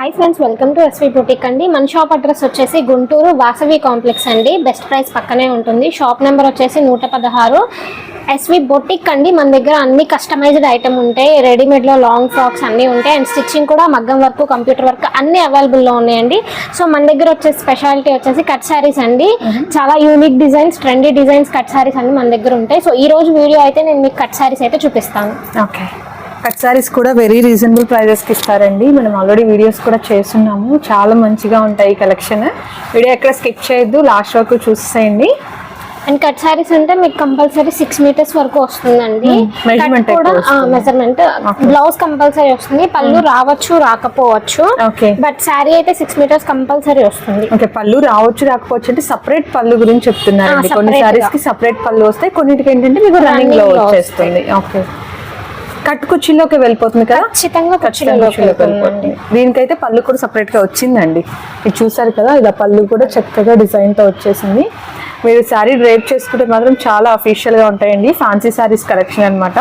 Hi friends welcome to SV boutique అండి. మన shop address వచ్చేసి గుంటూరు వాసవి కాంప్లెక్స్ అండి. బెస్ట్ ప్రైస్ పక్కనే ఉంటుంది. షాప్ నెంబర్ వచ్చేసి నూట పదహారు. ఎస్వి బొటిక్ అండి. మన దగ్గర అన్ని కస్టమైజ్డ్ ఐటమ్ ఉంటాయి రెడీమేడ్లో లాంగ్ ఫ్రాక్స్ అన్ని ఉంటాయి. అండ్ స్టిచ్చింగ్ కూడా మగ్గం వర్క్ కంప్యూటర్ వర్క్ అన్ని అవైలబుల్లో ఉన్నాయండి. సో మన దగ్గర వచ్చేసి స్పెషాలిటీ వచ్చేసి కట్ శారీస్ అండి. చాలా unique designs trendy designs cut saris అన్ని మన దగ్గర ఉంటాయి. సో ఈ రోజు వీడియో అయితే నేను మీకు కట్ శారీస్ అయితే చూపిస్తాను. ఓకే కట్ సారీస్ కూడా వెరీ రీజనబుల్ ప్రైజెస్కి ఇస్తారండి. మనం ఆల్రెడీ వీడియోస్ కూడా చేస్తున్నాము. చాలా మంచిగా ఉంటాయి కలెక్షన్ వీడియో ఎక్కడ స్కిప్ చేయొద్దు. లాస్ట్ వరకు చూసేయండి. అండ్ కట్ శారీస్ అంటే మీకు కంపల్సరీ సిక్స్ మీటర్స్ వరకు వస్తుందండి. Hmm, కూడా. మెజర్మెంట్. బ్లౌజ్ కంపల్సరీ వస్తుంది. పళ్ళు రావచ్చు రాకపోవచ్చు. బట్ శారీ అయితే సిక్స్ మీటర్స్ కంపల్సరీ వస్తుంది. ఓకే పళ్ళు రావచ్చు రాకపోవచ్చు అంటే సపరేట్ పళ్ళు గురించి చెప్తున్నారండి. ఆ, కొన్ని సారీస్. కి సపరేట్ పళ్ళు వస్తాయి. కొన్నిటికి ఏంటంటే మీకు రన్నింగ్లో వచ్చేస్తుంది ఓకే కట్ కుర్చీలోకి వెళ్ళిపోతుంది కదా? ఖచ్చితంగా దీనికైతే పళ్ళు కూడా సపరేట్గా వచ్చిందండి. ఇది చూసారు కదా ఇలా పళ్ళు కూడా చక్కగా డిజైన్తో వచ్చేసింది. మీరు శారీ డ్రైప్ చేసుకుంటే మాత్రం చాలా అఫీషియల్గా ఉంటాయండి. ఫ్యాన్సీ శారీస్ కలెక్షన్ అన్నమాట.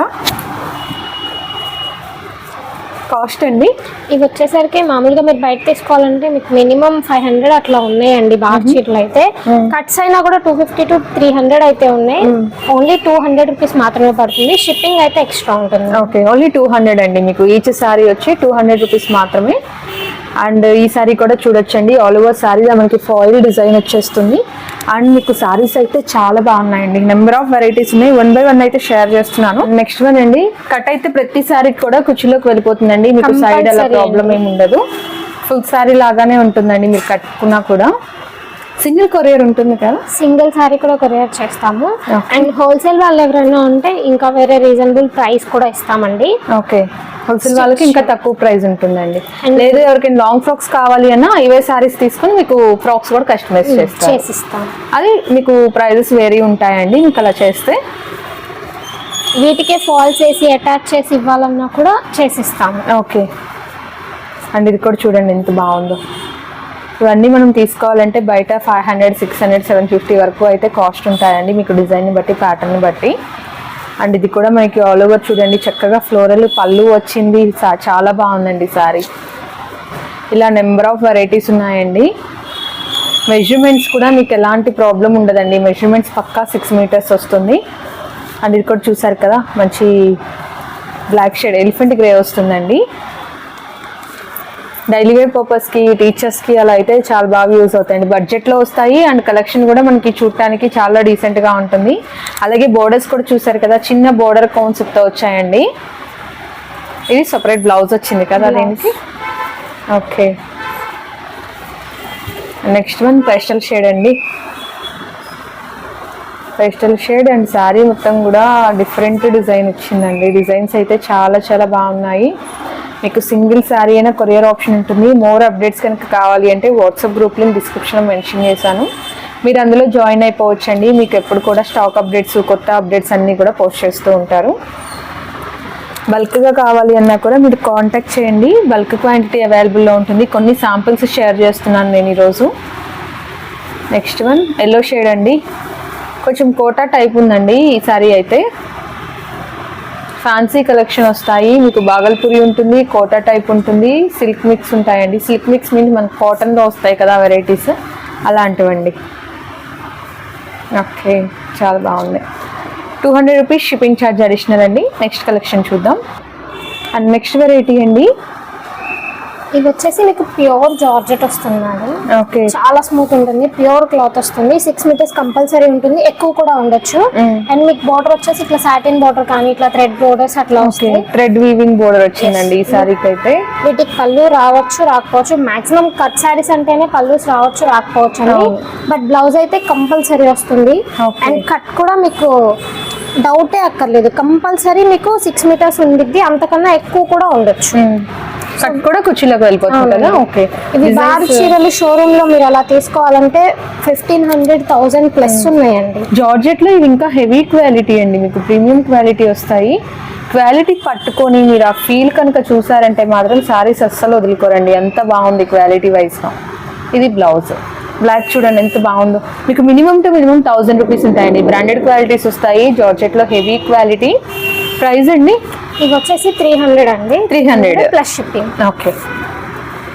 కాస్ట్ అండి. ఇవి వచ్చేసరికి మామూలుగా మీరు బయట తీసుకోవాలంటే మీకు మినిమం ఫైవ్ హండ్రెడ్ అట్లా ఉన్నాయండి బాగా చీరలు అయితే. కట్స్ అయినా కూడా two fifty to three hundred అయితే ఉన్నాయి. ఓన్లీ టూ హండ్రెడ్ రూపీస్ మాత్రమే పడుతుంది. షిప్పింగ్ అయితే ఎక్స్ట్రా ఉంటుంది. ఓకే ఓన్లీ టూ హండ్రెడ్ అండి మీకు. ఈచ్ శారీ వచ్చి టూ హండ్రెడ్ రూపీస్ మాత్రమే అండ్ ఈ శారీ కూడా చూడొచ్చండి. ఆల్ ఓవర్ శారీ మనకి ఫాయిల్ డిజైన్ వచ్చేస్తుంది. అండ్ మీకు శారీస్ అయితే చాలా బాగున్నాయండి. నెంబర్ ఆఫ్ వెరైటీస్ ఉన్నాయి. వన్ బై వన్ అయితే షేర్ చేస్తున్నాను. నెక్స్ట్ వన్ అండి. కట్ అయితే ప్రతి శారీ కూడా కుర్చీలోకి వెళ్ళిపోతుందండి. మీకు సైడ్ అలా ప్రాబ్లం ఏమి ఉండదు. ఫుల్ శారీ లాగానే ఉంటుందండి మీరు కట్టుకున్నా కూడా. సింగిల్ కొరియర్ ఉంటుంది కదా? సింగిల్ సారీ కూడా కొరియర్ చేస్తాము. అండ్ హోల్సేల్ వాళ్ళు ఎవరైనా ఉంటే ఇంకా వేరే రీజనబుల్ ప్రైస్ కూడా ఇస్తామండి. ఓకే. హోల్సేల్ వాళ్ళకి ఇంకా తక్కువ ప్రైస్ ఉంటుందండి. లేదు ఎవరికైనా లాంగ్ ఫ్రాక్స్ కావాలి అన్నా ఇవే సారీస్ తీసుకొని మీకు ఫ్రాక్స్ కూడా కస్టమైజ్ చేసిస్తాం. అది మీకు ప్రైజెస్ వేరీ ఉంటాయండి మీకు అలా చేస్తే. వీటికే ఫాల్స్ వేసి అటాచ్ చేసి ఇవ్వాలన్నా కూడా చేసిస్తాము. ఓకే. అండ్ ఇది కూడా చూడండి ఎంత బాగుందో. ఇవన్నీ మనం తీసుకోవాలంటే బయట five hundred six hundred seven fifty వరకు అయితే కాస్ట్ ఉంటాయండి మీకు డిజైన్ని బట్టి ప్యాటర్న్ని బట్టి. అండ్ ఇది కూడా మనకి ఆల్ ఓవర్ చూడండి చక్కగా ఫ్లోరల్ పళ్ళు వచ్చింది. చాలా బాగుందండి సారీ ఇలా నెంబర్ ఆఫ్ వెరైటీస్ ఉన్నాయండి. మెజర్మెంట్స్ కూడా మీకు ఎలాంటి ప్రాబ్లం ఉండదండి. మెజర్మెంట్స్ పక్కా సిక్స్ మీటర్స్ వస్తుంది. అండ్ ఇది కూడా చూసారు కదా మంచి బ్లాక్ షేడ్ ఎలిఫెంట్ గ్రే వస్తుందండి. డైలీ వేర్ పర్పస్కి టీచర్స్కి అలా అయితే చాలా బాగా యూస్ అవుతాయండి. బడ్జెట్లో వస్తాయి అండ్ కలెక్షన్ కూడా మనకి చూడటానికి చాలా డీసెంట్గా ఉంటుంది. అలాగే బోర్డర్స్ కూడా చూసారు కదా చిన్న బోర్డర్ కాన్సెప్ట్తో వచ్చాయండి. ఇది సపరేట్ బ్లౌజ్ వచ్చింది కదా దీనికి? Okay. Next one pastel shade అండి. పేస్టల్ షేడ్ అండ్ శారీ మొత్తం కూడా డిఫరెంట్ డిజైన్ వచ్చిందండి. డిజైన్స్ అయితే చాలా చాలా బాగున్నాయి. మీకు సింగిల్ శారీ అయినా కొరియర్ ఆప్షన్ ఉంటుంది. మోర్ అప్డేట్స్ కనుక కావాలి అంటే వాట్సాప్ గ్రూప్ లింక్ డిస్క్రిప్షన్లో మెన్షన్ చేశాను. మీరు అందులో జాయిన్ అయిపోవచ్చండి. మీకు ఎప్పుడు కూడా స్టాక్ అప్డేట్స్ కొత్త అప్డేట్స్ అన్నీ కూడా పోస్ట్ చేస్తూ ఉంటారు. బల్క్గా కావాలి అన్నా కూడా మీరు కాంటాక్ట్ చేయండి. బల్క్ క్వాంటిటీ అవైలబుల్లో ఉంటుంది. కొన్ని శాంపిల్స్ షేర్ చేస్తున్నాను నేను ఈరోజు. నెక్స్ట్ వన్ ఎల్లో షేడ్ అండి. కొంచెం కోటా టైప్ ఉందండి ఈ సారీ అయితే. ఫ్యాన్సీ కలెక్షన్ వస్తాయి. మీకు బాగల్పూరి ఉంటుంది కోటా టైప్ ఉంటుంది సిల్క్ మిక్స్ ఉంటాయండి. సిల్క్ మిక్స్ మీన్స్ మనకు కాటన్లో వస్తాయి కదా వెరైటీస్ అలాంటివండి. ఓకే చాలా బాగుంది. Two hundred rupees shipping charge additional అండి. నెక్స్ట్ కలెక్షన్ చూద్దాం. అండ్ నెక్స్ట్ వెరైటీ అండి. ఇది వచ్చేసి మీకు ప్యూర్ జార్జెట్ వస్తుందండి. ఓకే. చాలా స్మూత్ ఉంటుంది ప్యూర్ క్లాత్ వస్తుంది. సిక్స్ మీటర్స్ కంపల్సరీ ఉంటుంది ఎక్కువ కూడా ఉండొచ్చు. అండ్ మీకు బార్డర్ వచ్చేసి ఇట్లా సాటిన్ బార్డర్ కానీ ఇట్లా థ్రెడ్ బోర్డర్స్ అట్లా వస్తాయి. థ్రెడ్ వీవింగ్ బోర్డర్ వచ్చిందండి ఈ సారీకి అయితే వీటికి పళ్ళు రావచ్చు రాకపోవచ్చు. మాక్సిమం కట్ శారీస్ అంటేనే పళ్ళు రావచ్చు రాకపోవచ్చు అండి. బట్ బ్లౌజ్ అయితే కంపల్సరీ వస్తుంది. అండ్ కట్ కూడా మీకు డౌటే అక్కర్లేదు. కంపల్సరీ మీకు సిక్స్ మీటర్స్ ఉండిద్ది అంతకన్నా ఎక్కువ కూడా ఉండొచ్చు. కట్ కూడా కుర్చీలోకి వెళ్ళిపోతుంది కదా? ఓకే. ఇవి చీరలు షోరూమ్లో మీరు అలా తీసుకోవాలంటే ఫిఫ్టీన్ హండ్రెడ్ థౌసండ్ ప్లస్ ఉన్నాయండి. జార్జెట్లో ఇవి ఇంకా హెవీ క్వాలిటీ అండి. మీకు ప్రీమియం క్వాలిటీ వస్తాయి. క్వాలిటీ పట్టుకొని మీరు ఆ ఫీల్ కనుక చూసారంటే మాత్రం సారీస్ అస్సలు వదులుకోరండి. ఎంత బాగుంది క్వాలిటీ వైజ్గా ఇది బ్లౌజ్ బ్లాక్ చూడండి ఎంత బాగుందో. మీకు minimum to minimum thousand rupees ఉంటాయండి. బ్రాండెడ్ క్వాలిటీస్ వస్తాయి. జార్జెట్లో హెవీ క్వాలిటీ ప్రైస్ అండి ఇవి వచ్చేసి త్రీ హండ్రెడ్ అండి 300. Plus shipping okay.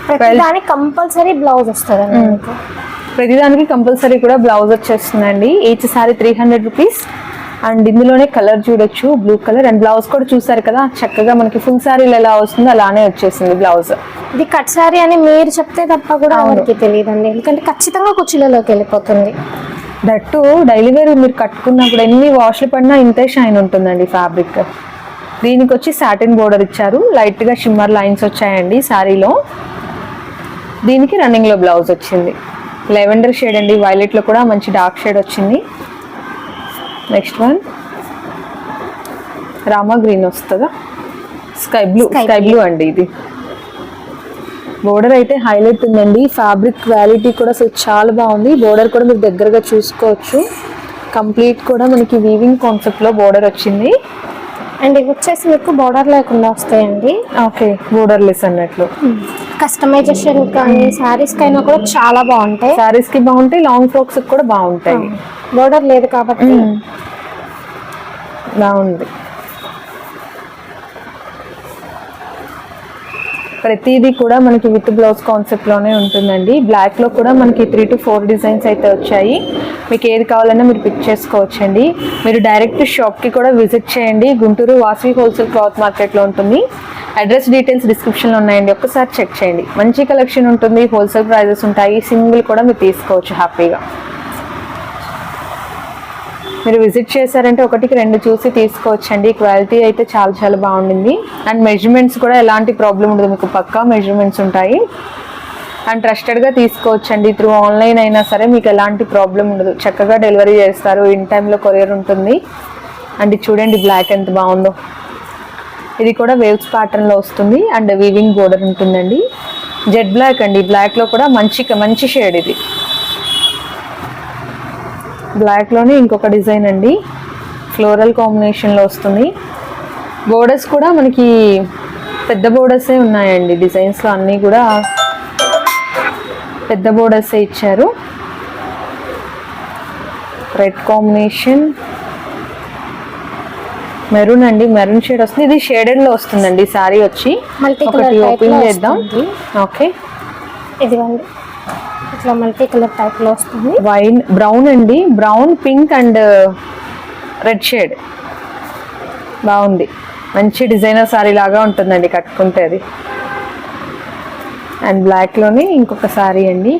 ప్రతి దానికి కంపల్సరీ బ్లౌజ్ వస్తుంది అండి ప్రతిదానికి కంపల్సరీ కూడా బ్లౌజ్ వచ్చేస్తుందండి. Each sari three hundred rupees and ఇందులోనే కలర్ చూడొచ్చు బ్లూ కలర్ అండ్ బ్లౌజ్ కూడా చూసారు కదా చక్కగా మనకి ఫుల్ సారీలు ఎలా వస్తుందో అలానే వచ్చేసింది బ్లౌజ్ ఇది కట్ సారీ అని మీరు చెప్తే తప్ప కూడా. ఎవరికి తెలియదండి. ఎందుకంటే ఖచ్చితంగా కుర్చీలలోకి వెళ్ళిపోతుంది. దట్టు డైలీ వేర్ మీరు కట్టుకున్నప్పుడు ఎన్ని వాష్లు పడినా ఇంతే షైన్ ఉంటుందండి ఫ్యాబ్రిక్ దీనికి వచ్చి సాటిన్ బోర్డర్ ఇచ్చారు. లైట్గా షిమ్మర్ లైన్స్ వచ్చాయండి శారీలో దీనికి రన్నింగ్లో బ్లౌజ్ వచ్చింది. లెవెండర్ షేడ్ అండి. వైలెట్లో కూడా మంచి డార్క్ షేడ్ వచ్చింది. నెక్స్ట్ వన్ రామా గ్రీన్ వస్తుందా? స్కై బ్లూ స్కై బ్లూ అండి ఇది. బోర్డర్ అయితే హైలైట్ ఉందండి. ఫ్యాబ్రిక్ క్వాలిటీ కూడా అసలు చాలా బాగుంది. బోర్డర్ కూడా మీరు దగ్గరగా చూసుకోవచ్చు. కంప్లీట్ కూడా మనకి వీవింగ్ కాన్సెప్ట్లో బోర్డర్ వచ్చింది. అండ్ ఇవి వచ్చేసి మీకు బార్డర్ లేకుండా వస్తాయండి. ఓకే బోర్డర్ లెస్ అన్నట్లు కస్టమైజేషన్ కానీ శారీస్ కైనా కూడా చాలా బాగుంటాయి. సారీస్కి బాగుంటాయి లాంగ్ ఫ్రాక్స్ కూడా బాగుంటాయి. బోర్డర్ లేదు కాబట్టి. బాగుంది. ప్రతిదీ కూడా మనకి విత్ బ్లౌజ్ కాన్సెప్ట్లోనే ఉంటుందండి. బ్లాక్లో కూడా మనకి త్రీ టు ఫోర్ డిజైన్స్ అయితే వచ్చాయి. మీకు ఏది కావాలన్నా మీరు పిక్ చేసుకోవచ్చండి. మీరు డైరెక్ట్ షాప్కి కూడా విజిట్ చేయండి. గుంటూరు వాసవి హోల్సేల్ క్లాత్ మార్కెట్లో ఉంటుంది. అడ్రస్ డీటెయిల్స్ డిస్క్రిప్షన్లో ఉన్నాయండి. ఒక్కసారి చెక్ చేయండి. మంచి కలెక్షన్ ఉంటుంది. హోల్సేల్ ప్రైజెస్ ఉంటాయి. సింగిల్ కూడా మీరు తీసుకోవచ్చు హ్యాపీగా మీరు విజిట్ చేశారంటే ఒకటికి రెండు చూసి తీసుకోవచ్చండి. క్వాలిటీ అయితే చాలా చాలా బాగుండింది. అండ్ మెజర్మెంట్స్ కూడా ఎలాంటి ప్రాబ్లం ఉండదు. మీకు పక్కా మెజర్మెంట్స్ ఉంటాయి. అండ్ ట్రస్టెడ్గా తీసుకోవచ్చండి. త్రూ ఆన్లైన్ అయినా సరే మీకు ఎలాంటి ప్రాబ్లం ఉండదు. చక్కగా డెలివరీ చేస్తారు. ఇన్ టైంలో కొరియర్ ఉంటుంది. అండ్ చూడండి బ్లాక్ ఎంత బాగుందో. ఇది కూడా వేవ్స్ ప్యాటర్న్లో వస్తుంది. అండ్ వీవింగ్ బోర్డర్ ఉంటుందండి. జెడ్ బ్లాక్ అండి. బ్లాక్లో కూడా మంచి మంచి షేడ్ ఇది. బ్లాక్లోనే ఇంకొక డిజైన్ అండి. ఫ్లోరల్ కాంబినేషన్లో వస్తుంది. బోర్డర్స్ కూడా మనకి పెద్ద బోర్డర్సే ఉన్నాయండి. డిజైన్స్లో అన్నీ కూడా పెద్ద బోర్డర్సే ఇచ్చారు. రెడ్ కాంబినేషన్ మెరూన్ అండి. మెరూన్ షేడ్ వస్తుంది. ఇది షేడెడ్లో వస్తుందండి. సారీ వచ్చి ఒకటి ఓపెన్ చేద్దాం. ఓకే ఇదిగోండి. ఇట్లా మల్టీ కలర్ టైప్లో వస్తుంది. వైన్ బ్రౌన్ అండి. Brown pink and red shade. బాగుంది. మంచి డిజైనర్ సారీ లాగా ఉంటుందండి కట్టుకుంటే అది. అండ్ బ్లాక్లోనే ఇంకొక సారీ అండి.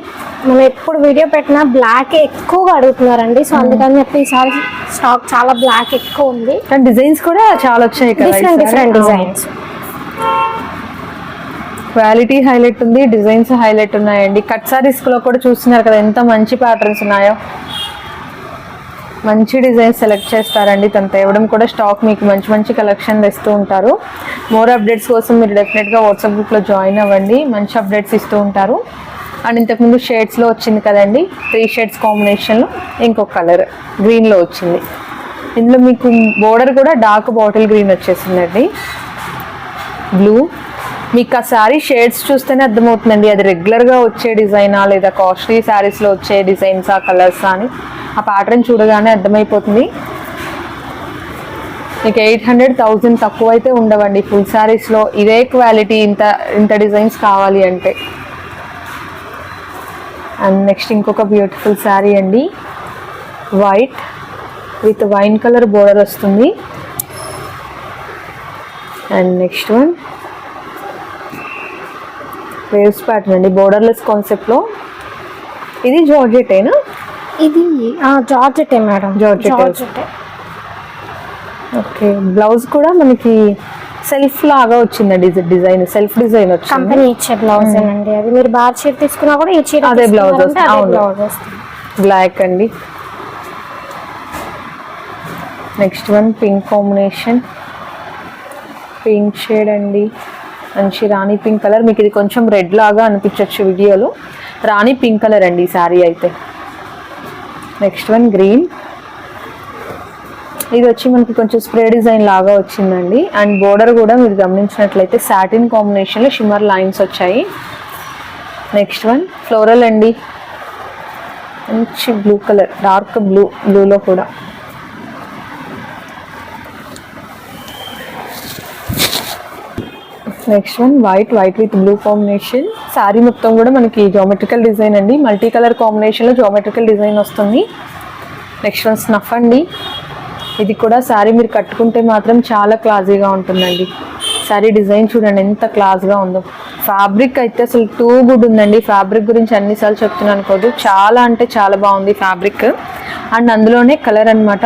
మనం ఎప్పుడు వీడియో పెట్టినా బ్లాక్ ఎక్కువగా అడుగుతున్నారండి. సో అందుకని చెప్పి ఈసారి స్టాక్ చాలా బ్లాక్ ఎక్కువ ఉంది. కానీ డిజైన్స్ కూడా చాలా వచ్చాయి different. Different designs quality highlight ఉంది డిజైన్స్ హైలైట్ ఉన్నాయండి. కట్ సారీస్లో కూడా చూస్తున్నారు కదా ఎంత మంచి ప్యాటర్న్స్ ఉన్నాయో. మంచి డిజైన్స్ సెలెక్ట్ చేస్తారండి తను తేవడం కూడా స్టాక్ మీకు మంచి మంచి కలెక్షన్ ఇస్తూ ఉంటారు. మోర్ అప్డేట్స్ కోసం మీరు డెఫినెట్గా వాట్సాప్ గ్రూప్లో జాయిన్ అవ్వండి. మంచి అప్డేట్స్ ఇస్తూ ఉంటారు. అండ్ ఇంతకుముందు షేడ్స్లో వచ్చింది కదండి త్రీ షేడ్స్ కాంబినేషన్లో ఇంకొక కలర్ గ్రీన్లో వచ్చింది. ఇందులో మీకు బోర్డర్ కూడా డార్క్ బాటిల్ గ్రీన్ వచ్చేసిందండి. బ్లూ మీకు ఆ శారీ షేడ్స్ చూస్తేనే అర్థమవుతుందండి. అది రెగ్యులర్గా వచ్చే డిజైనా లేదా కాస్ట్లీ శారీస్లో వచ్చే డిజైన్స్ ఆ కలర్స్ అని. ఆ ప్యాటర్న్ చూడగానే అర్థమైపోతుంది. మీకు ఎయిట్ హండ్రెడ్ థౌజండ్ తక్కువ అయితే ఉండవండి. ఫుల్ శారీస్లో ఇదే క్వాలిటీ ఇంత ఇంత డిజైన్స్ కావాలి అంటే. అండ్ నెక్స్ట్ ఇంకొక బ్యూటిఫుల్ శారీ అండి. White with wine colour border వస్తుంది. And next one waves pattern అండి. బోర్డర్లెస్ కాన్సెప్ట్లో ఇది జార్జెటేనా ఇది జార్జెటే మేడం. జార్జెటే ఓకే బ్లౌజ్ కూడా మనకి సెల్ఫ్ లాగా వచ్చిందండి డిజైన్ సెల్ఫ్ డిజైన్ వచ్చింది. కంపెనీ ఇచ్చే బ్లౌజ్ అండి అది. మీరు బార్ చీర తీసుకున్నా కూడా ఈ చీర అదే అవును. బ్లౌజ్ బ్లాక్ అండి. Next one pink combination pink shade అండి. మంచి రాణి పింక్ కలర్ మీకు ఇది కొంచెం రెడ్ లాగా అనిపించవచ్చు వీడియోలో. రాణి పింక్ కలర్ అండి ఈ శారీ అయితే. నెక్స్ట్ వన్ గ్రీన్ ఇది వచ్చి మనకి కొంచెం స్ప్రే డిజైన్ లాగా వచ్చిందండి. అండ్ బోర్డర్ కూడా మీరు గమనించినట్లయితే సాటిన్ కాంబినేషన్లో షిమ్మర్ లైన్స్ వచ్చాయి. నెక్స్ట్ వన్ ఫ్లోరల్ అండి. మంచి బ్లూ కలర్ డార్క్ బ్లూ బ్లూలో కూడా. Next one white white with blue combination sari మొత్తం కూడా మనకి జామెట్రికల్ డిజైన్ అండి. మల్టీ కలర్ కాంబినేషన్లో జామెట్రికల్ డిజైన్ వస్తుంది. నెక్స్ట్ వన్ స్నఫ్ అండి. ఇది కూడా శారీ మీరు కట్టుకుంటే మాత్రం చాలా క్లాజీగా ఉంటుందండి. శారీ డిజైన్ చూడండి ఎంత క్లాస్గా ఉందో. ఫ్యాబ్రిక్ అయితే అసలు టూ గుడ్ ఉందండి. ఫ్యాబ్రిక్ గురించి అన్నిసార్లు చెప్తున్నాను అనుకోదు చాలా అంటే చాలా బాగుంది ఫ్యాబ్రిక్ అండ్ అందులోనే కలర్ అన్నమాట.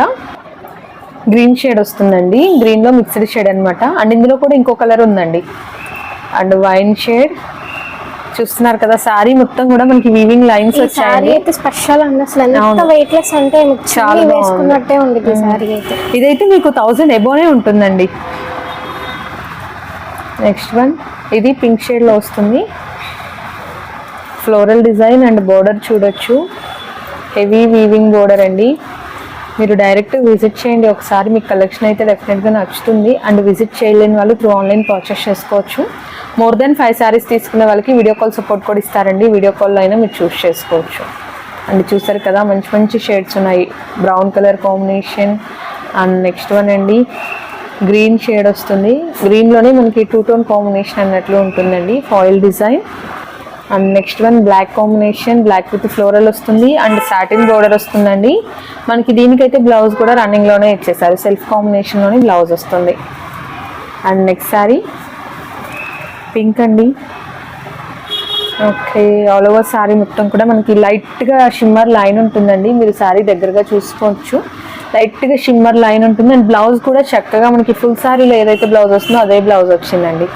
గ్రీన్ షేడ్ వస్తుందండి. గ్రీన్లో మిక్స్డ్ షేడ్ అన్నమాట. అండ్ ఇందులో కూడా ఇంకో కలర్ ఉందండి. And wine shade. చూస్తున్నారు కదా శారీ మొత్తం కూడా మనకి వీవింగ్ లైన్స్ వచ్చాయండి అయితే స్పెషల్ అండి. అసలు ఎంత అవును. వెయిట్ లెస్ అంటే చాలా. వేసుకున్నట్టే ఉంది శారీ అయితే. ఇదైతే మీకు థౌజండ్ ఎబోనే ఉంటుందండి. నెక్స్ట్ వన్ ఇది పింక్ షేడ్లో వస్తుంది. ఫ్లోరల్ డిజైన్ అండ్ బోర్డర్ చూడొచ్చు. హెవీ వీవింగ్ బోర్డర్ అండి. మీరు డైరెక్ట్ విజిట్ చేయండి. ఒకసారి మీకు కలెక్షన్ అయితే డెఫినెట్గా నచ్చుతుంది. అండ్ విజిట్ చేయలేని వాళ్ళు త్రూ ఆన్లైన్ పర్చేస్ చేసుకోవచ్చు. మోర్ దెన్ ఫైవ్ శారీస్ తీసుకునే వాళ్ళకి వీడియో కాల్ సపోర్ట్ కూడా ఇస్తారండి. వీడియో కాల్లో అయినా మీరు చూస్ చేసుకోవచ్చు. అండ్ చూసారు కదా మంచి మంచి షేడ్స్ ఉన్నాయి. Brown colour combination. And next one అండి గ్రీన్ షేడ్ వస్తుంది. గ్రీన్లోనే మనకి టూ టోన్ కాంబినేషన్ అన్నట్లు ఉంటుందండి. Foil design. And next one black combination black with floral వస్తుంది అండ్ సాటిన్ బోర్డర్ వస్తుందండి. మనకి దీనికైతే బ్లౌజ్ కూడా రన్నింగ్లోనే ఇచ్చేసారు. సెల్ఫ్ కాంబినేషన్లోనే బ్లౌజ్ వస్తుంది. అండ్ నెక్స్ట్ సారీ పింక్ అండి. ఓకే ఆల్ ఓవర్ శారీ మొత్తం కూడా మనకి లైట్గా షిమ్మర్ లైన్ ఉంటుందండి. మీరు శారీ దగ్గరగా చూసుకోవచ్చు. లైట్గా షిమ్మర్ లైన్ ఉంటుంది. అండ్ బ్లౌజ్ కూడా చక్కగా మనకి ఫుల్ శారీలో ఏదైతే బ్లౌజ్ వస్తుందో అదే బ్లౌజ్ వచ్చిందండి.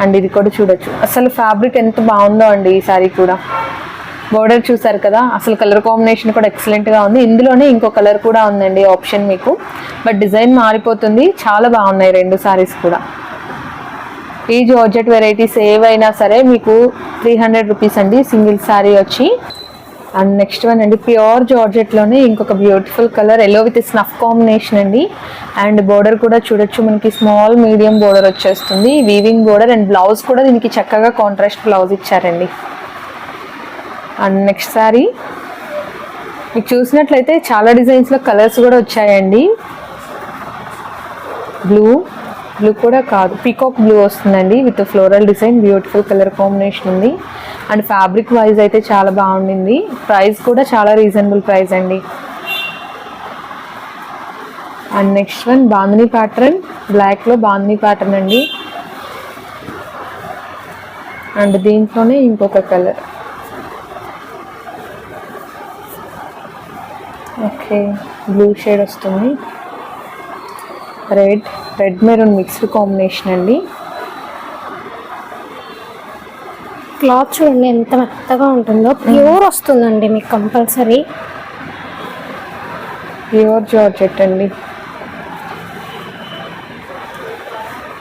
అండ్ ఇది కూడా చూడొచ్చు. అసలు ఫ్యాబ్రిక్ ఎంత బాగుందో అండి ఈ శారీ కూడా. బోర్డర్ చూసారు కదా? అసలు కలర్ కాంబినేషన్ కూడా ఎక్సలెంట్గా ఉంది. ఇందులోనే ఇంకో కలర్ కూడా ఉందండి ఆప్షన్ మీకు. బట్ డిజైన్ మారిపోతుంది. చాలా బాగున్నాయి రెండు సారీస్ కూడా. ఈ జార్జెట్ వెరైటీస్ ఏవైనా సరే మీకు త్రీ హండ్రెడ్ రూపీస్ అండి సింగిల్ శారీ వచ్చి. అండ్ నెక్స్ట్ వన్ అండి ప్యూర్ జార్జెట్లోనే ఇంకొక beautiful colour yellow with snuff combination అండి. అండ్ బోర్డర్ కూడా చూడొచ్చు మనకి స్మాల్ మీడియం బోర్డర్ వచ్చేస్తుంది. వీవింగ్ బోర్డర్ అండ్ బ్లౌజ్ కూడా దీనికి చక్కగా కాంట్రాస్ట్ బ్లౌజ్ ఇచ్చారండి. And next sari. మీకు చూసినట్లయితే చాలా డిజైన్స్లో కలర్స్ కూడా వచ్చాయండి. బ్లూ బ్లూ కూడా కాదు. పీకాక్ బ్లూ వస్తుందండి. With floral design beautiful colour combination ఉంది. అండ్ ఫ్యాబ్రిక్ వైజ్ అయితే చాలా బాగుండింది. ప్రైస్ కూడా చాలా రీజనబుల్ ప్రైస్ అండి. And next one bandhani pattern బ్లాక్లో బాందిని ప్యాటర్న్ అండి. అండ్ దీంట్లోనే ఇంకొక కలర్ ఓకే బ్లూ షేడ్ వస్తుంది. Red red maroon mixed combination అండి. క్లాత్ చూడండి ఎంత మెత్తగా ఉంటుందో. ప్యూర్ వస్తుందండి మీకు కంపల్సరీ. ప్యూర్ జార్జెట్ అండి.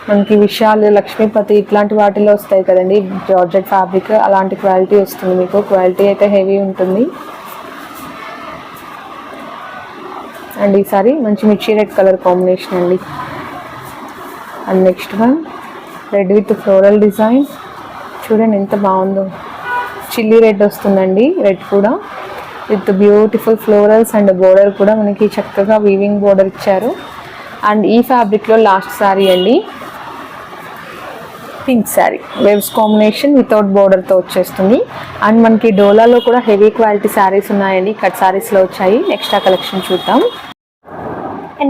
మనకి విశాల్ లక్ష్మీపతి ఇట్లాంటి వాటిలో వస్తాయి కదండి. జార్జెట్ ఫ్యాబ్రిక్ అలాంటి క్వాలిటీ వస్తుంది మీకు. క్వాలిటీ అయితే హెవీ ఉంటుంది. అండ్ ఈసారి మంచి మిర్చి రెడ్ కలర్ కాంబినేషన్ అండి. And next one red with floral design. చూడండి ఎంత బాగుందో. చిల్లీ రెడ్ వస్తుందండి రెడ్ కూడా. With beautiful florals and border కూడా మనకి చక్కగా వీవింగ్ బోర్డర్ ఇచ్చారు. అండ్ ఈ ఫ్యాబ్రిక్లో లాస్ట్ శారీ అండి. Pink sari waves combination without బోర్డర్తో వచ్చేస్తుంది. అండ్ మనకి డోలాలో కూడా హెవీ క్వాలిటీ శారీస్ ఉన్నాయండి. కట్ శారీస్లో వచ్చాయి. ఎక్స్ట్రా కలెక్షన్ చూద్దాం.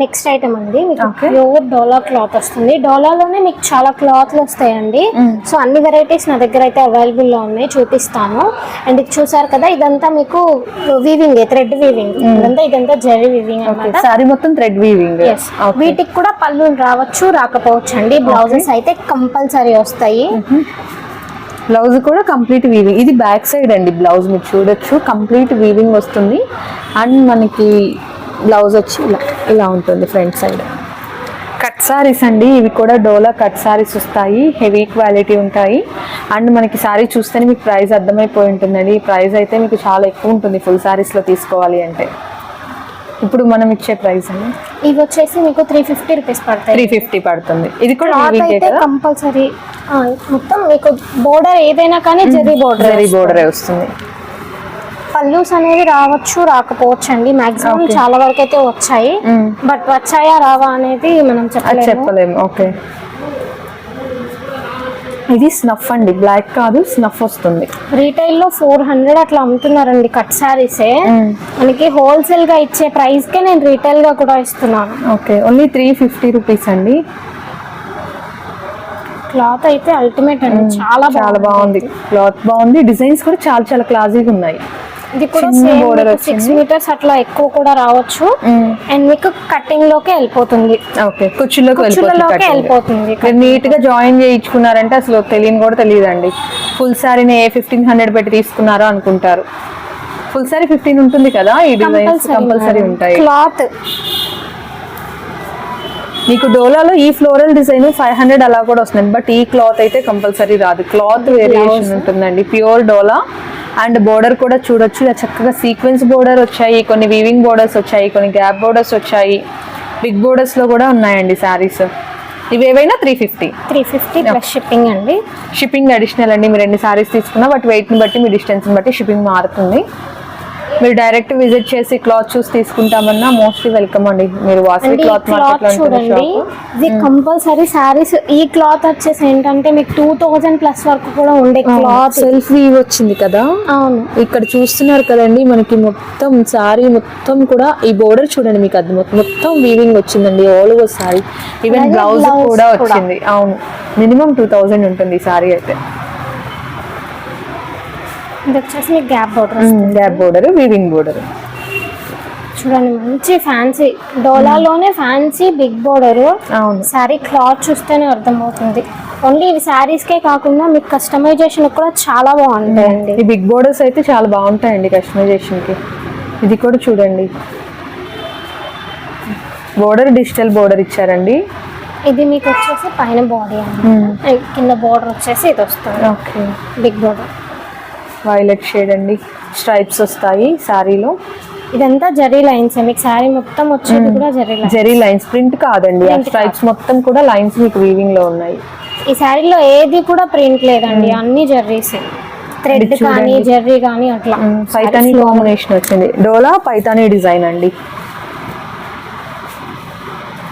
నెక్స్ట్ ఐటమ్ అండి. మీకు. ప్యూర్ డోలా క్లాత్ వస్తుంది. డోలాలోనే మీకు చాలా క్లాత్లు వస్తాయండి. సో అన్ని వెరైటీస్ నా దగ్గర అయితే అవైలబుల్లో ఉన్నాయి చూపిస్తాను. అండ్ ఇది చూసారు కదా ఇదంతా మీకు వీవింగ్ థ్రెడ్ వీవింగ్ ఇదంతా ఇదంతా జెరీ వీవింగ్ మొత్తం థ్రెడ్ వీవింగ్. వీటికి కూడా పళ్ళు రావచ్చు రాకపోవచ్చు అండి బ్లౌజెస్ అయితే కంపల్సరీ వస్తాయి. బ్లౌజ్ కూడా కంప్లీట్ వీవింగ్ ఇది బ్యాక్ సైడ్ అండి బ్లౌజ్ మీరు చూడొచ్చు. కంప్లీట్ వీవింగ్ వస్తుంది. అండ్ మనకి బ్లౌజ్ వచ్చి ఇలా ఇలా ఉంటుంది ఫ్రంట్ సైడ్. కట్ సారీస్ అండి ఇవి కూడా డోలా కట్ సారీస్ వస్తాయి హెవీ క్వాలిటీ ఉంటాయి. అండ్ మనకి సారీ చూస్తేనే మీకు ప్రైస్ అర్థమైపోయి ఉంటుందండి. ఈ ప్రైస్ అయితే మీకు చాలా ఎక్కువ ఉంటుంది ఫుల్ సారీస్లో తీసుకోవాలి అంటే. ఇప్పుడు మనం ఇచ్చే ప్రైస్ అండి. ఇవి వచ్చేసి మీకు త్రీ ఫిఫ్టీ రూపీస్ పడతాయి. త్రీ ఫిఫ్టీ పడుతుంది. ఇది కూడా అయితే కంపల్సరీ మొత్తం మీకు బోర్డర్ ఏదైనా కానీ జరీ బోర్డర్ జరీ బోర్డరే వస్తుంది. పల్లూస్ అనేది రావచ్చు రాకపోవచ్చు అండి మాక్సిమం. చాలా వరకు అయితే వచ్చాయి. బట్ వచ్చాయా రావా అనేది మనం చెప్పలేము. చెప్పలేము. ఓకే ఇది స్నఫ్ అండి. బ్లాక్ కాదు స్నఫ్ వస్తుంది. రీటైల్లో ఫోర్ హండ్రెడ్ అట్లా అమ్ముతున్నారండి కట్ శారీసే మనకి హోల్సేల్గా ఇచ్చే ప్రైస్ కే నేను రీటైల్గా కూడా ఇస్తున్నాను. Okay only three fifty rupees అండి. క్లాత్ అయితే అల్టిమేట్ అండి. చాలా చాలా బాగుంది. క్లాత్ బాగుంది. డిజైన్స్ కూడా చాలా చాలా క్లాసీగా ఉన్నాయి. ఇది కూడా సిక్స్. మీటర్స్ అట్లా ఎక్కువ కూడా రావచ్చు. అండ్ మీకు కటింగ్ లోకే వెళ్ళిపోతుంది. ఓకే కుర్చీలోకి వెళ్ళిపోతుంది నీట్గా జాయిన్ చేయించుకున్నారంటే అసలు తెలియని కూడా తెలియదండి. ఫుల్ సారీని ఏ ఫిఫ్టీన్ హండ్రెడ్ పెట్టి తీసుకున్నారో అనుకుంటారు. ఫుల్ సారీ ఫిఫ్టీన్ ఉంటుంది కదా? ఈ డిజైన్స్ కంపల్సరీ ఉంటాయి. క్లాత్ మీకు డోలాలో ఈ ఫ్లోరల్ డిజైన్ ఫైవ్ హండ్రెడ్ అలా కూడా వస్తుంది బట్ ఈ క్లాత్ అయితే కంపల్సరీ రాదు. క్లాత్ వేరియేషన్ ఉంటుందండి. ప్యూర్ డోలా అండ్ బోర్డర్ కూడా చూడొచ్చు. ఇలా చక్కగా సీక్వెన్స్ బోర్డర్ వచ్చాయి కొన్ని వీవింగ్ బోర్డర్స్ వచ్చాయి కొన్ని గ్యాప్ బోర్డర్స్ వచ్చాయి. బిగ్ బోర్డర్స్లో కూడా ఉన్నాయండి శారీస్. ఇవి ఏవైనా? Three fifty three fifty plus shipping అండి. షిప్పింగ్ అడిషనల్ అండి. మీరు ఎన్ని సారీస్ తీసుకున్నా బట్ వెయిట్ని బట్టి మీ డిస్టెన్స్ని బట్టి షిప్పింగ్ మారుతుంది. మీరు డైరెక్ట్ విజిట్ చేసి క్లాత్ చూసి తీసుకుంటామన్నా మోస్ట్లీ వెల్కమ్ అండి. మీరు వాసవి క్లాత్ చూడండి. ఇది కంపల్సరీ శారీస్ ఈ క్లాత్ వచ్చేసి ఏంటంటే మీకు టూ థౌజండ్ ప్లస్ వరకు కూడా ఉండే క్లాత్ సెల్ఫ్ వీవ్ వచ్చింది కదా? అవును. ఇక్కడ చూస్తున్నారు కదండి మనకి మొత్తం సారీ మొత్తం కూడా ఈ బోర్డర్ చూడండి మీకు అది మొత్తం- మొత్తం వీవింగ్ వచ్చిందండి all over sari even blouse కూడా. వచ్చింది. అవును మినిమం టూ థౌజండ్ ఉంటుంది సారీ అయితే. ఇది వచ్చేసి మీకు gap border gap border weaving border చూడండి మంచి ఫ్యాన్సీ డోలాలోనే ఫ్యాన్సీ బిగ్ బోర్డర్ అవును. శారీ క్లాత్ చూస్తేనే అర్థమవుతుంది. ఓన్లీ ఇవి శారీస్కే కాకుండా మీకు కస్టమైజేషన్ కూడా చాలా బాగుంటాయండి. ఈ బిగ్ బోర్డర్స్ అయితే చాలా బాగుంటాయండి కస్టమైజేషన్కి. ఇది కూడా చూడండి. బోర్డర్ డిజిటల్ బోర్డర్ ఇచ్చారండి. ఇది మీకు వచ్చేసి పైన బాడీ అండ్. కింద బోర్డర్ వచ్చేసి ఇది వస్తుంది. Okay. Big border violet shade అండి. స్ట్రైప్స్ వస్తాయి శారీలో. ఇదంతా జరీ లైన్స్ మీకు శారీ మొత్తం వచ్చేది కూడా zari lines. Zari lines print కాదండి. స్ట్రైప్స్ మొత్తం కూడా లైన్స్ మీకు వీవింగ్లో ఉన్నాయి. ఈ శారీలో ఏది కూడా ప్రింట్ లేదండి. అన్ని జర్రీస్ థ్రెడ్. కానీ జర్రీ కానీ అట్లా. పైతానీ కాంబినేషన్ వచ్చింది. డోలా పైతానీ డిజైన్ అండి.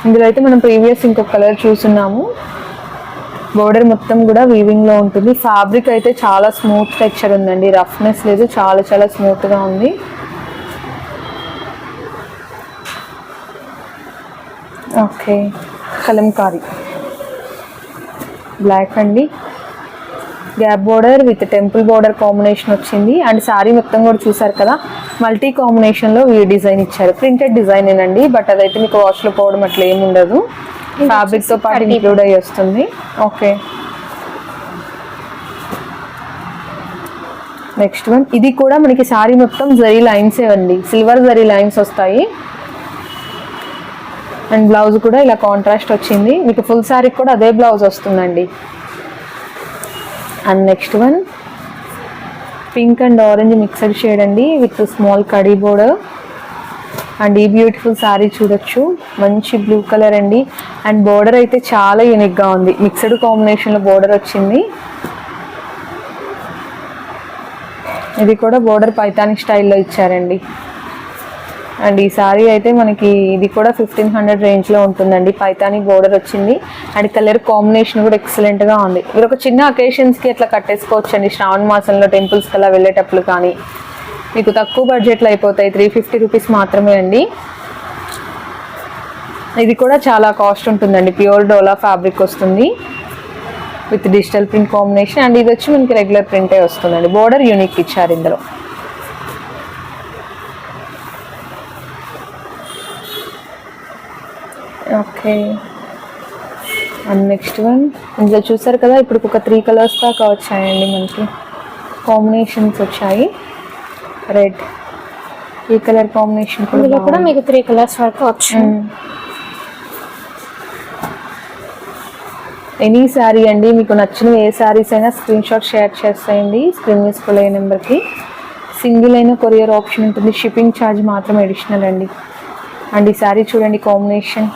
ఇందులో అయితే మనం ప్రీవియస్ ఇంకొక కలర్ చూస్తున్నాము. బోర్డర్ మొత్తం కూడా వీవింగ్లో ఉంటుంది. ఫ్యాబ్రిక్ అయితే చాలా స్మూత్ టెక్చర్ ఉందండి. రఫ్నెస్ లేదు. చాలా చాలా స్మూత్గా ఉంది. ఓకే కలంకారీ బ్లాక్ అండి. Gap border with temple border combination వచ్చింది. అండ్ శారీ మొత్తం కూడా చూసారు కదా? మల్టీ కాంబినేషన్లో ఈ డిజైన్ ఇచ్చారు. ప్రింటెడ్ డిజైన్ ఏనండి. బట్ అదైతే మీకు వాష్లో పోవడం అట్లా ఏమి ఉండదు. ఫ్యాబ్రిక్తో పాటు ఇంక్లూడ్ అయ్యి వస్తుంది ఓకే నెక్స్ట్ వన్ ఇది కూడా మనకి శారీ మొత్తం జరీ లైన్స్ అండి. సిల్వర్ జరీ లైన్స్ వస్తాయి. అండ్ బ్లౌజ్ కూడా ఇలా కాంట్రాస్ట్ వచ్చింది. మీకు ఫుల్ శారీకి కూడా అదే బ్లౌజ్ వస్తుందండి. And next one pink and orange mixed shade అండి విత్ స్మాల్ కడీ బోర్డర్ అండ్ ఈ బ్యూటిఫుల్ శారీ చూడొచ్చు. మంచి బ్లూ కలర్ అండి. అండ్ బోర్డర్ అయితే చాలా యూనిక్గా ఉంది. మిక్స్డ్ కాంబినేషన్లో బోర్డర్ వచ్చింది. ఇది కూడా బోర్డర్ పైథానిక్ స్టైల్లో ఇచ్చారండి. అండ్ ఈ సారీ అయితే మనకి ఇది కూడా ఫిఫ్టీన్ హండ్రెడ్ రేంజ్లో ఉంటుందండి. పైతాని బోర్డర్ వచ్చింది. అండ్ కలర్ కాంబినేషన్ కూడా ఎక్సలెంట్గా ఉంది. మీరు ఒక చిన్న అకేషన్స్కి అట్లా కట్టేసుకోవచ్చండి. శ్రావణ మాసంలో టెంపుల్స్కి అలా వెళ్ళేటప్పుడు కానీ. మీకు తక్కువ బడ్జెట్లో అయిపోతాయి. త్రీ ఫిఫ్టీ రూపీస్ మాత్రమే అండి. ఇది కూడా చాలా కాస్ట్ ఉంటుందండి. ప్యూర్ డోలా ఫ్యాబ్రిక్ వస్తుంది. With digital print combination. And ఇది వచ్చి మనకి రెగ్యులర్ ప్రింటే వస్తుందండి. బోర్డర్ యూనిక్ ఇచ్చారు ఇందులో. ఓకే. And next one. ఇందులో చూసారు కదా ఇప్పుడు ఒక త్రీ కలర్స్ దాకా వచ్చాయండి మనకి. కాంబినేషన్స్ వచ్చాయి. రెడ్. ఈ కలర్ కాంబినేషన్ కూడా ఇందులో కూడా. మీకు త్రీ కలర్స్ వరకు వచ్చాయి ఎనీ శారీ అండి మీకు నచ్చిన ఏ శారీస్ అయినా స్క్రీన్ షాట్ షేర్ చేస్తాయండి స్క్రీన్ అయ్యే నెంబర్కి సింగిల్ అయిన కొరియర్ ఆప్షన్ ఉంటుంది షిప్పింగ్ ఛార్జ్ మాత్రం అడిషనల్ అండి. అండ్ ఈ శారీ చూడండి కాంబినేషన్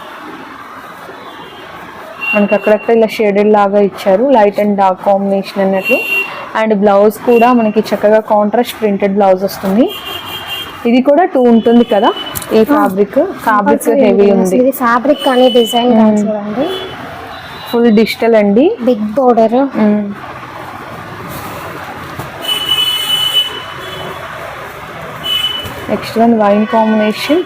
మనకి అక్కడక్కడ ఇలా షేడెడ్ లాగా ఇచ్చారు లైట్ అండ్ డార్క్ కాంబినేషన్ అన్నట్లు. అండ్ బ్లౌజ్ కూడా మనకి చక్కగా కాంట్రాస్ట్ ప్రింటెడ్ బ్లౌజ్ వస్తుంది. ఇది కూడా టూ ఉంటుంది కదా? ఈ ఫ్యాబ్రిక్ ఫ్యాబ్రిక్ హెవీ ఉంది. ఫ్యాబ్రిక్ కానీ డిజైన్ చూడండి. ఫుల్ డిజిటల్ అండి. Big border next one wine combination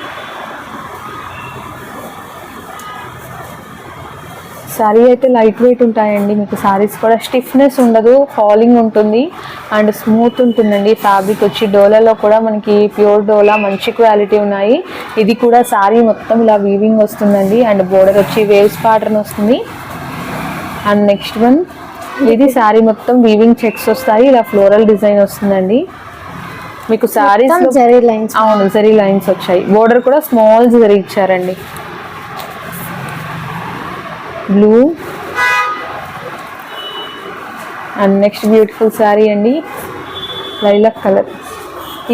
sari అయితే లైట్ వెయిట్ ఉంటాయండి. మీకు సారీస్ కూడా స్టిఫ్నెస్ ఉండదు ఫాలింగ్ ఉంటుంది అండ్ స్మూత్ ఉంటుందండి. ఫ్యాబ్రిక్ వచ్చి డోలాలో కూడా మనకి ప్యూర్ డోలా మంచి క్వాలిటీ ఉన్నాయి. ఇది కూడా సారీ మొత్తం ఇలా వీవింగ్ వస్తుందండి. అండ్ బోర్డర్ వచ్చి వేవ్స్ ప్యాటర్న్ వస్తుంది. అండ్ నెక్స్ట్ వన్ ఇది సారీ మొత్తం వీవింగ్ చెక్స్ వస్తాయి. ఇలా ఫ్లోరల్ డిజైన్ వస్తుందండి. మీకు సారీస్ జరీ లైన్స్ అవును జరీ లైన్స్ వచ్చాయి. బోర్డర్ కూడా స్మాల్ జరీ ఇచ్చారండి. Blue. And next beautiful sari అండి. లైలక్ కలర్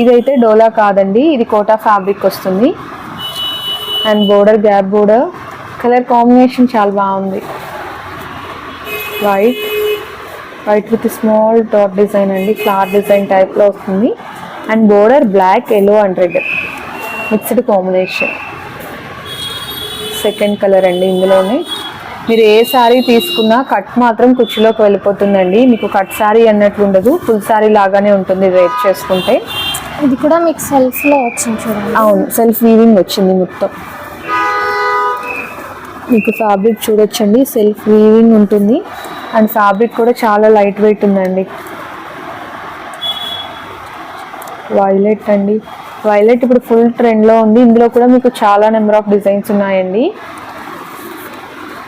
ఇదైతే డోలా కాదండి ఇది కోటా ఫ్యాబ్రిక్ వస్తుంది. And border gap border colour combination చాలా బాగుంది. White white with small dot design అండి ఫ్లవర్ డిజైన్ టైప్లో వస్తుంది. And border black yellow and red mixed combination second colour అండి ఇందులోనే. మీరు ఏ శారీ తీసుకున్నా కట్ మాత్రం కుర్చీలోకి వెళ్ళిపోతుందండి. మీకు కట్ శారీ అన్నట్లు ఉండదు. ఫుల్ శారీ లాగానే ఉంటుంది రేట్ చేసుకుంటే. ఇది కూడా మీకు సెల్ఫ్లో వచ్చింది చూడండి. అవును సెల్ఫ్ వీవింగ్ వచ్చింది మొత్తం. మీకు ఫ్యాబ్రిక్ చూడొచ్చండి. సెల్ఫ్ వీవింగ్ ఉంటుంది. అండ్ ఫ్యాబ్రిక్ కూడా చాలా లైట్ వెయిట్ ఉందండి. వైలెట్ అండి. వైలెట్ ఇప్పుడు ఫుల్ ట్రెండ్లో ఉంది. ఇందులో కూడా మీకు చాలా నెంబర్ ఆఫ్ డిజైన్స్ ఉన్నాయండి.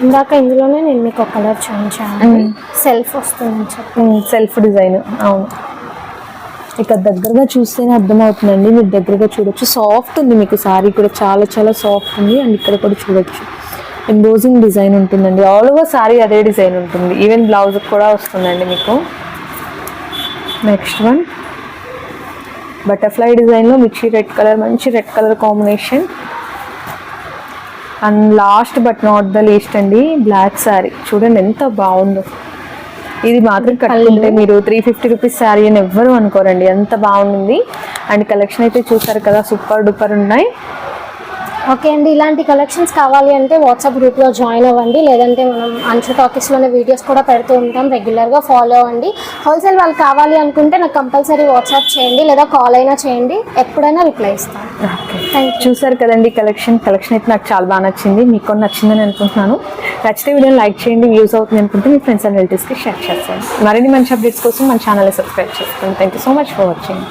ఇందాక ఇందులోనే నేను మీకు ఒక కలర్ చూపించాను. సెల్ఫ్ వస్తుందని చెప్పి. Self design. అవును. ఇక దగ్గరగా చూస్తేనే అర్థమవుతుందండి. మీరు దగ్గరగా చూడొచ్చు. సాఫ్ట్ ఉంది మీకు. సారీ కూడా చాలా చాలా సాఫ్ట్ ఉంది. అండ్ ఇక్కడ కూడా చూడొచ్చు. ఎంబోజింగ్ డిజైన్ ఉంటుందండి. ఆల్ ఓవర్ సారీ అదే డిజైన్ ఉంటుంది. ఈవెన్ బ్లౌజ్ కూడా వస్తుందండి మీకు. నెక్స్ట్ వన్ బటర్ఫ్లై డిజైన్లో మిర్చి రెడ్ కలర్ మంచి red colour combination. And last but not the least అండి బ్లాక్ శారీ. చూడండి ఎంత బాగుందో. ఇది మాత్రం కట్టుకుంటే మీరు త్రీ ఫిఫ్టీ రూపీస్ శారీ అని ఎవ్వరు అనుకోరండి. ఎంత బాగుంది. అండ్ కలెక్షన్ అయితే చూసారు కదా సూపర్ డూపర్ ఉన్నాయి. ఓకే అండి ఇలాంటి కలెక్షన్స్ కావాలి అంటే వాట్సాప్ గ్రూప్లో జాయిన్ అవ్వండి. లేదంటే మనం అంచు టాకీస్లోనే వీడియోస్ కూడా పెడుతూ ఉంటాం. రెగ్యులర్గా ఫాలో అవ్వండి. హోల్సేల్ వాళ్ళు కావాలి అనుకుంటే నాకు కంపల్సరీ వాట్సాప్ చేయండి లేదా కాల్ అయినా చేయండి. ఎప్పుడైనా రిప్లై ఇస్తాను థ్యాంక్ యూ చూసారు కదండి కలెక్షన్ కలెక్షన్ అయితే నాకు చాలా బాగా నచ్చింది. మీకు కూడా నచ్చిందని అనుకుంటున్నాను. నచ్చితే వీడియోని లైక్ చేయండి వ్యూస్ అవుతుంది అనుకుంటే మీ ఫ్రెండ్స్ అండ్ రిలేటివ్స్కి షేర్ చేస్తాను మరిన్ని మంచి అప్డేట్స్ కోసం మన ఛానల్ సబ్స్క్రైబ్ చేసుకోండి. Thank you so much for watching